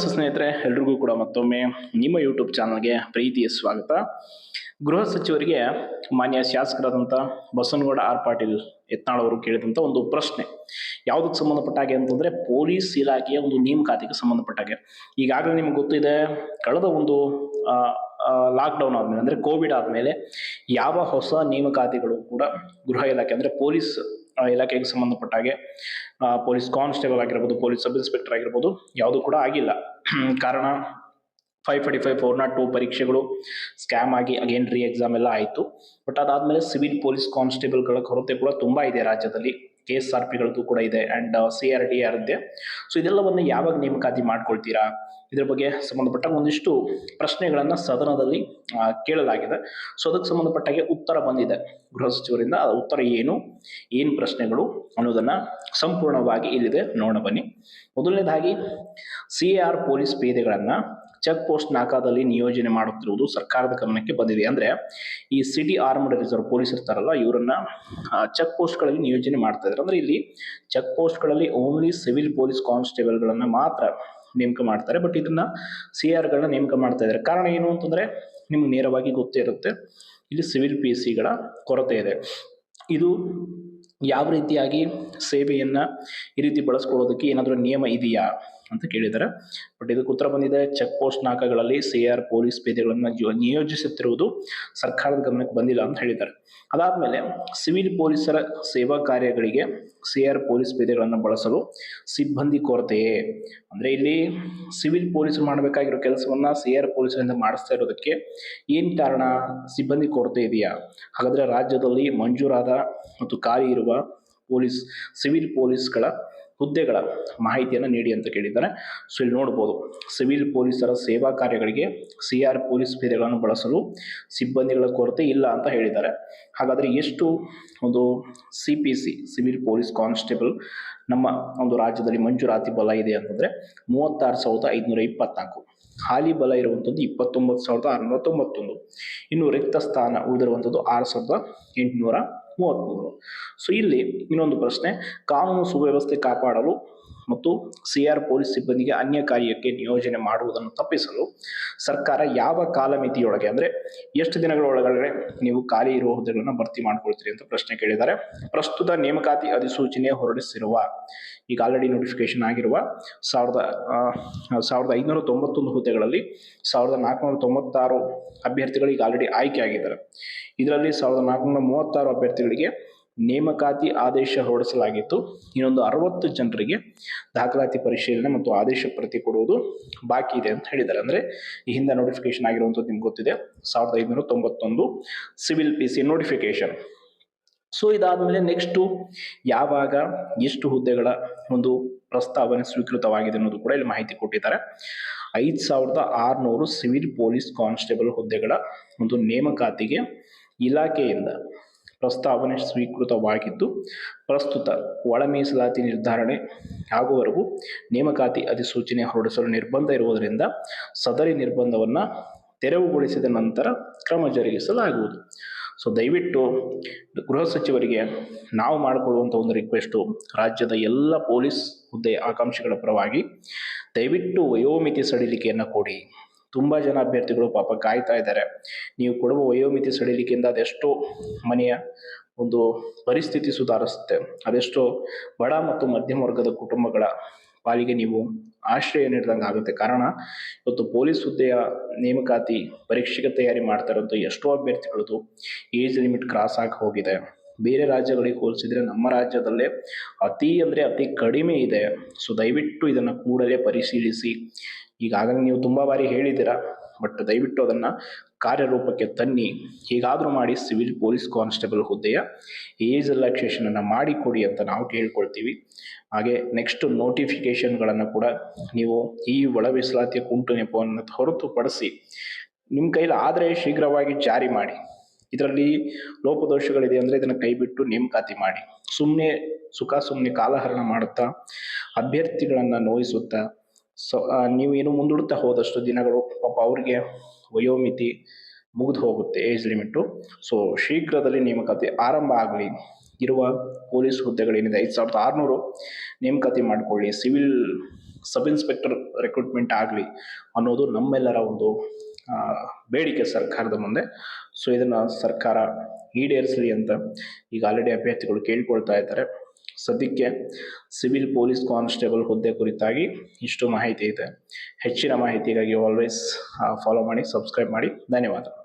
ಸ್ನೇಹಿತರೆ, ಎಲ್ರಿಗೂ ಕೂಡ ಮತ್ತೊಮ್ಮೆ ನಿಮ್ಮ ಯೂಟ್ಯೂಬ್ ಚಾನಲ್ಗೆ ಪ್ರೀತಿಯ ಸ್ವಾಗತ. ಗೃಹ ಸಚಿವರಿಗೆ ಮಾನ್ಯ ಶಾಸಕರಾದಂಥ ಬಸವನಗೌಡ ಆರ್ ಪಾಟೀಲ್ ಯತ್ನಾಳ್ ಅವರು ಕೇಳಿದಂಥ ಒಂದು ಪ್ರಶ್ನೆ. ಯಾವುದಕ್ಕೆ ಸಂಬಂಧಪಟ್ಟ ಹಾಗೆ ಅಂತಂದ್ರೆ, ಪೊಲೀಸ್ ಇಲಾಖೆಯ ಒಂದು ನೇಮಕಾತಿಗೆ ಸಂಬಂಧಪಟ್ಟ ಹಾಗೆ. ಈಗಾಗಲೇ ನಿಮ್ಗೆ ಗೊತ್ತಿದೆ, ಕಳೆದ ಒಂದು ಲಾಕ್ಡೌನ್ ಆದಮೇಲೆ, ಅಂದರೆ ಕೋವಿಡ್ ಆದಮೇಲೆ, ಯಾವ ಹೊಸ ನೇಮಕಾತಿಗಳು ಕೂಡ ಗೃಹ ಇಲಾಖೆ, ಅಂದರೆ ಪೊಲೀಸ್ ಇಲಾಖೆಗೆ ಸಂಬಂಧಪಟ್ಟ ಹಾಗೆ ಪೊಲೀಸ್ ಕಾನ್ಸ್ಟೇಬಲ್ ಆಗಿರ್ಬೋದು, ಪೊಲೀಸ್ ಸಬ್ ಇನ್ಸ್ಪೆಕ್ಟರ್ ಆಗಿರ್ಬೋದು, ಯಾವುದು ಕೂಡ ಆಗಿಲ್ಲ. ಕಾರಣ five forty five four naught two ಪರೀಕ್ಷೆಗಳು ಸ್ಕ್ಯಾಮ್ ಆಗಿ ಅಗೇನ್ ರೀ ಎಕ್ಸಾಮ್ ಎಲ್ಲ ಆಯಿತು. ಬಟ್ ಅದಾದಮೇಲೆ ಸಿವಿಲ್ ಪೊಲೀಸ್ ಕಾನ್ಸ್ಟೇಬಲ್ಗಳ ಕೊರತೆ ಕೂಡ ತುಂಬ ಇದೆ ರಾಜ್ಯದಲ್ಲಿ. ಕೆ ಎಸ್ ಆರ್ ಪಿಗಳದ್ದು ಕೂಡ ಇದೆ and C R D R ಇದೆ ಸೊ ಇದೆಲ್ಲವನ್ನು ಯಾವಾಗ ನೇಮಕಾತಿ ಮಾಡ್ಕೊಳ್ತೀರಾ? ಇದ್ರ ಬಗ್ಗೆ ಸಂಬಂಧಪಟ್ಟ ಒಂದಿಷ್ಟು ಪ್ರಶ್ನೆಗಳನ್ನು ಸದನದಲ್ಲಿ ಕೇಳಲಾಗಿದೆ. ಸೊ ಅದಕ್ಕೆ ಸಂಬಂಧಪಟ್ಟಾಗೆ ಉತ್ತರ ಬಂದಿದೆ. ಗೃಹ ಸಚಿವರಿಂದ. ಉತ್ತರ ಏನು? ಏನು ಪ್ರಶ್ನೆಗಳು? ಅನ್ನೋದನ್ನ ಸಂಪೂರ್ಣವಾಗಿ ಇಲ್ಲಿದೆ. ನೋಡೋಣ ಬನ್ನಿ. ಮೊದಲನೇದಾಗಿ, ಸಿ ಆರ್ ಪೊಲೀಸ್ ಪೇದೆಗಳನ್ನು ಚೆಕ್ ಪೋಸ್ಟ್ ನಾಕಾದಲ್ಲಿ ನಿಯೋಜನೆ ಮಾಡುತ್ತಿರುವುದು ಸರ್ಕಾರದ ಗಮನಕ್ಕೆ ಬಂದಿದೆ. ಅಂದ್ರೆ ಈ ಸಿಟಿ ಆರ್ಮಡ್ ರಿಸರ್ವ್ ಪೊಲೀಸ್ ಇರ್ತಾರಲ್ಲ, ಇವರನ್ನ ಚೆಕ್ ಪೋಸ್ಟ್ಗಳಲ್ಲಿ ನಿಯೋಜನೆ ಮಾಡ್ತಾ ಇದ್ದಾರೆ ಅಂದ್ರೆ ಇಲ್ಲಿ ಚೆಕ್ ಪೋಸ್ಟ್ಗಳಲ್ಲಿ ಓನ್ಲಿ ಸಿವಿಲ್ ಪೊಲೀಸ್ ಕಾನ್ಸ್ಟೇಬಲ್ಗಳನ್ನ ಮಾತ್ರ ನೇಮಕ ಮಾಡ್ತಾರೆ. ಬಟ್ ಇದನ್ನ ಸಿ ಆರ್ಗಳನ್ನ ನೇಮಕ ಮಾಡ್ತಾ ಇದ್ದಾರೆ ಕಾರಣ ಏನು ಅಂತಂದ್ರೆ ನಿಮ್ಗೆ ನೇರವಾಗಿ ಗೊತ್ತೇ ಇರುತ್ತೆ, ಇಲ್ಲಿ ಸಿವಿಲ್ ಪಿ ಸಿಗಳ ಕೊರತೆ ಇದೆ. ಇದು ಯಾವ ರೀತಿಯಾಗಿ ಸೇವೆಯನ್ನ ಈ ರೀತಿ ಬಳಸ್ಕೊಳ್ಳೋದಕ್ಕೆ ಏನಾದರೂ ನಿಯಮ ಇದೆಯಾ? ಅಂತ ಕೇಳಿದ್ದಾರೆ. ಬಟ್ ಇದಕ್ಕೆ ಉತ್ತರ ಬಂದಿದೆ ಚೆಕ್ ಪೋಸ್ಟ್ ನಾಕಗಳಲ್ಲಿ ಸಿ ಆರ್ ಪೊಲೀಸ್ ಪೇದೆಗಳನ್ನು ನಿಯೋಜಿಸುತ್ತಿರುವುದು ಸರ್ಕಾರದ ಗಮನಕ್ಕೆ ಬಂದಿಲ್ಲ ಅಂತ ಹೇಳಿದ್ದಾರೆ. ಅದಾದ್ಮೇಲೆ ಸಿವಿಲ್ ಪೊಲೀಸರ ಸೇವಾ ಕಾರ್ಯಗಳಿಗೆ ಸಿ ಆರ್ ಪೊಲೀಸ್ ಪೇದೆಗಳನ್ನು ಬಳಸಲು ಸಿಬ್ಬಂದಿ ಕೊರತೆಯೇ? ಅಂದ್ರೆ ಇಲ್ಲಿ ಸಿವಿಲ್ ಪೊಲೀಸರು ಮಾಡಬೇಕಾಗಿರೋ ಕೆಲಸವನ್ನ ಸಿ ಆರ್ ಪೊಲೀಸರಿಂದ ಮಾಡಿಸ್ತಾ ಇರೋದಕ್ಕೆ ಏನ್ ಕಾರಣ? ಸಿಬ್ಬಂದಿ ಕೊರತೆ ಇದೆಯಾ? ಹಾಗಾದ್ರೆ ರಾಜ್ಯದಲ್ಲಿ ಮಂಜೂರಾದ ಮತ್ತು ಖಾಲಿ ಇರುವ ಪೊಲೀಸ್ ಸಿವಿಲ್ ಪೊಲೀಸ್ಗಳ ಹುದ್ದೆಗಳ ಮಾಹಿತಿಯನ್ನು ನೀಡಿ ಅಂತ ಕೇಳಿದ್ದಾರೆ. ಸೊ, ಇಲ್ಲಿ ನೋಡ್ಬೋದು. ಸಿವಿಲ್ ಪೊಲೀಸರ ಸೇವಾ ಕಾರ್ಯಗಳಿಗೆ ಸಿ ಆರ್ ಪೊಲೀಸ್ ಪೇದೆಗಳನ್ನು ಬಳಸಲು ಸಿಬ್ಬಂದಿಗಳ ಕೊರತೆ ಇಲ್ಲ ಅಂತ ಹೇಳಿದ್ದಾರೆ. ಹಾಗಾದರೆ ಎಷ್ಟು ಒಂದು C P C, civil police constable, ನಮ್ಮ ಒಂದು ರಾಜ್ಯದಲ್ಲಿ ಮಂಜೂರಾತಿ ಬಲ ಇದೆ ಅಂತಂದರೆ ಮೂವತ್ತಾರು ಸಾವಿರದ ಐದುನೂರ ಇಪ್ಪತ್ನಾಲ್ಕು. ಹಾಲಿ ಬಲ ಇರುವಂಥದ್ದು ಇಪ್ಪತ್ತೊಂಬತ್ತು ಸಾವಿರದ ಆರುನೂರ ತೊಂಬತ್ತೊಂದು. ಇನ್ನು ರಿಕ್ತ ಸ್ಥಾನ ಉಳಿದಿರುವಂಥದ್ದು ಆರು ಸಾವಿರದ ಎಂಟುನೂರ ಮೂವತ್ತ್ಮೂರು ಸೊ ಇಲ್ಲಿ ಇನ್ನೊಂದು ಪ್ರಶ್ನೆ. ಕಾನೂನು ಸುವ್ಯವಸ್ಥೆ ಕಾಪಾಡಲು ಮತ್ತು ಸಿ ಆರ್ ಪೊಲೀಸ್ ಸಿಬ್ಬಂದಿಗೆ ಅನ್ಯ ಕಾರ್ಯಕ್ಕೆ ನಿಯೋಜನೆ ಮಾಡುವುದನ್ನು ತಪ್ಪಿಸಲು ಸರ್ಕಾರ ಯಾವ ಕಾಲಮಿತಿಯೊಳಗೆ, ಅಂದರೆ ಎಷ್ಟು ದಿನಗಳ ಒಳಗಡೆ ನೀವು ಖಾಲಿ ಇರುವ ಹುದ್ದೆಗಳನ್ನು ಭರ್ತಿ ಮಾಡ್ಕೊಳ್ತೀರಿ ಅಂತ ಪ್ರಶ್ನೆ ಕೇಳಿದ್ದಾರೆ. ಪ್ರಸ್ತುತ ನೇಮಕಾತಿ ಅಧಿಸೂಚನೆ ಹೊರಡಿಸಿರುವ, ಈಗ ಆಲ್ರೆಡಿ ನೋಟಿಫಿಕೇಶನ್ ಆಗಿರುವ ಸಾವಿರದ ಸಾವಿರದ ಐನೂರ ತೊಂಬತ್ತೊಂದು ಹುದ್ದೆಗಳಲ್ಲಿ ಸಾವಿರದ ನಾಲ್ಕುನೂರ ತೊಂಬತ್ತಾರು ಅಭ್ಯರ್ಥಿಗಳು ಈಗ ಆಲ್ರೆಡಿ ಆಯ್ಕೆ ಆಗಿದ್ದಾರೆ. ಇದರಲ್ಲಿ ಸಾವಿರದ ನಾಲ್ಕುನೂರ ಮೂವತ್ತಾರು ಅಭ್ಯರ್ಥಿಗಳಿಗೆ ನೇಮಕಾತಿ ಆದೇಶ ಹೊರಡಿಸಲಾಗಿತ್ತು. ಇನ್ನೊಂದು ಅರವತ್ತು ಜನರಿಗೆ ದಾಖಲಾತಿ ಪರಿಶೀಲನೆ ಮತ್ತು ಆದೇಶ ಪ್ರತಿ ಕೊಡುವುದು ಬಾಕಿ ಇದೆ ಅಂತ ಹೇಳಿದ್ದಾರೆ. ಅಂದರೆ ಈ ಹಿಂದೆ ನೋಟಿಫಿಕೇಶನ್ ಆಗಿರುವಂಥದ್ದು ನಿಮ್ಗೆ ಗೊತ್ತಿದೆ. ಸಾವಿರದ ಐದುನೂರ ತೊಂಬತ್ತೊಂದು civil P C notification so ಇದಾದ್ಮೇಲೆ ನೆಕ್ಸ್ಟು ಯಾವಾಗ ಎಷ್ಟು ಹುದ್ದೆಗಳ ಒಂದು ಪ್ರಸ್ತಾವನೆ ಸ್ವೀಕೃತವಾಗಿದೆ ಅನ್ನೋದು ಕೂಡ ಇಲ್ಲಿ ಮಾಹಿತಿ ಕೊಟ್ಟಿದ್ದಾರೆ. ಐದು ಸಾವಿರದ ಆರುನೂರು ಸಿವಿಲ್ ಪೊಲೀಸ್ ಕಾನ್ಸ್ಟೇಬಲ್ ಹುದ್ದೆಗಳ ಒಂದು ನೇಮಕಾತಿಗೆ ಇಲಾಖೆಯಿಂದ ಪ್ರಸ್ತಾವನೆ ಸ್ವೀಕೃತವಾಗಿದ್ದು, ಪ್ರಸ್ತುತ ಒಳ ಮೀಸಲಾತಿ ನಿರ್ಧಾರಣೆ ಆಗುವವರೆಗೂ ನೇಮಕಾತಿ ಅಧಿಸೂಚನೆ ಹೊರಡಿಸಲು ನಿರ್ಬಂಧ ಇರುವುದರಿಂದ ಸದರಿ ನಿರ್ಬಂಧವನ್ನು ತೆರವುಗೊಳಿಸಿದ ನಂತರ ಕ್ರಮ ಜರುಗಿಸಲಾಗುವುದು. ಸೊ ದಯವಿಟ್ಟು ಗೃಹ ಸಚಿವರಿಗೆ ನಾವು ಮಾಡಿಕೊಳ್ಳುವಂಥ ಒಂದು ರಿಕ್ವೆಸ್ಟು ರಾಜ್ಯದ ಎಲ್ಲ ಪೊಲೀಸ್ ಹುದ್ದೆ ಆಕಾಂಕ್ಷಿಗಳ ಪರವಾಗಿ ದಯವಿಟ್ಟು ವಯೋಮಿತಿ ಸಡಿಲಿಕೆಯನ್ನು ಕೊಡಿ. ತುಂಬ ಜನ ಅಭ್ಯರ್ಥಿಗಳು ಪಾಪ ಕಾಯ್ತಾ ಇದ್ದಾರೆ. ನೀವು ಕೊಡುವ ವಯೋಮಿತಿ ಸಡಿಲಿಕೆಯಿಂದ ಅದೆಷ್ಟೋ ಮನೆಯ ಒಂದು ಪರಿಸ್ಥಿತಿ ಸುಧಾರಿಸುತ್ತೆ. ಅದೆಷ್ಟೋ ಬಡ ಮತ್ತು ಮಧ್ಯಮ ವರ್ಗದ ಕುಟುಂಬಗಳ ಪಾಲಿಗೆ ನೀವು ಆಶ್ರಯ ನೀಡಿದಂಗೆ ಆಗುತ್ತೆ. ಕಾರಣ, ಇವತ್ತು ಪೊಲೀಸ್ ಹುದ್ದೆಯ ನೇಮಕಾತಿ ಪರೀಕ್ಷೆಗೆ ತಯಾರಿ ಮಾಡ್ತಾ ಇರೋದು ಎಷ್ಟೋ ಅಭ್ಯರ್ಥಿಗಳದ್ದು ಏಜ್ ಲಿಮಿಟ್ ಕ್ರಾಸ್ ಆಗಿ ಹೋಗಿದೆ. ಬೇರೆ ರಾಜ್ಯಗಳಿಗೆ ಹೋಲಿಸಿದ್ರೆ ನಮ್ಮ ರಾಜ್ಯದಲ್ಲೇ ಅತಿ ಅಂದರೆ ಅತಿ ಕಡಿಮೆ ಇದೆ. ಸೊ ದಯವಿಟ್ಟು ಇದನ್ನು ಕೂಡಲೇ ಪರಿಶೀಲಿಸಿ. ಈಗಾಗಲೇ ನೀವು ತುಂಬ ಬಾರಿ ಹೇಳಿದ್ದೀರಾ ಬಟ್ ದಯವಿಟ್ಟು ಅದನ್ನು ಕಾರ್ಯರೂಪಕ್ಕೆ ತನ್ನಿ. ಹೀಗಾದರೂ ಮಾಡಿ ಸಿವಿಲ್ ಪೊಲೀಸ್ ಕಾನ್ಸ್ಟೇಬಲ್ ಹುದ್ದೆಯ ಏಜ್ ರಿಲ್ಯಾಕ್ಸೇಷನನ್ನು ಮಾಡಿಕೊಡಿ ಅಂತ ನಾವು ಕೇಳ್ಕೊಳ್ತೀವಿ. ಹಾಗೆ ನೆಕ್ಸ್ಟ್ ನೋಟಿಫಿಕೇಷನ್ಗಳನ್ನು ಕೂಡ ನೀವು ಈ ಒಳ ಮೀಸಲಾತಿಯ ಕುಂಟು ನೆಪವನ್ನು ಹೊರತುಪಡಿಸಿ ನಿಮ್ಮ ಕೈಲಿ ಆದರೆ ಶೀಘ್ರವಾಗಿ ಜಾರಿ ಮಾಡಿ. ಇದರಲ್ಲಿ ಲೋಪದೋಷಗಳಿದೆ ಅಂದರೆ ಇದನ್ನು ಕೈಬಿಟ್ಟು ನೇಮಕಾತಿ ಮಾಡಿ. ಸುಮ್ಮನೆ ಸುಖ ಸುಮ್ಮನೆ ಕಾಲಹರಣ ಮಾಡುತ್ತಾ, ಅಭ್ಯರ್ಥಿಗಳನ್ನು ನೋಯಿಸುತ್ತಾ ಸೊ ನೀವು ಏನು ಮುಂದೂಡ್ತಾ ಹೋದಷ್ಟು ದಿನಗಳು ಪಾಪ ಅವ್ರಿಗೆ ವಯೋಮಿತಿ ಮುಗಿದು ಹೋಗುತ್ತೆ, ಏಜ್ ಲಿಮಿಟು. ಸೊ ಶೀಘ್ರದಲ್ಲಿ ನೇಮಕಾತಿ ಆರಂಭ ಆಗಲಿ. ಇರುವ ಪೊಲೀಸ್ ಹುದ್ದೆಗಳೇನಿದೆ ಐದು ಸಾವಿರದ ಆರುನೂರು ನೇಮಕಾತಿ ಮಾಡಿಕೊಳ್ಳಿ. ಸಿವಿಲ್ ಸಬ್ ಇನ್ಸ್ಪೆಕ್ಟರ್ ರೆಕ್ರೂಟ್ಮೆಂಟ್ ಆಗಲಿ ಅನ್ನೋದು ನಮ್ಮೆಲ್ಲರ ಒಂದು ಬೇಡಿಕೆ ಸರ್ಕಾರದ ಮುಂದೆ. ಸೊ ಇದನ್ನು ಸರ್ಕಾರ ಈಡೇರಿಸಲಿ ಅಂತ ಈಗ ಆಲ್ರೆಡಿ ಅಭ್ಯರ್ಥಿಗಳು ಕೇಳ್ಕೊಳ್ತಾ ಇದ್ದಾರೆ. ಸದ್ಯಕ್ಕೆ ಸಿವಿಲ್ ಪೊಲೀಸ್ ಕಾನ್ಸ್ಟೇಬಲ್ ಹುದ್ದೆ ಕುರಿತಾಗಿ ಇಷ್ಟು ಮಾಹಿತಿ ಇದೆ. ಹೆಚ್ಚಿನ ಮಾಹಿತಿಗಾಗಿ ಆಲ್ವೇಸ್ ಫಾಲೋ ಮಾಡಿ ಸಬ್ಸ್ಕ್ರೈಬ್ ಮಾಡಿ. ಧನ್ಯವಾದ.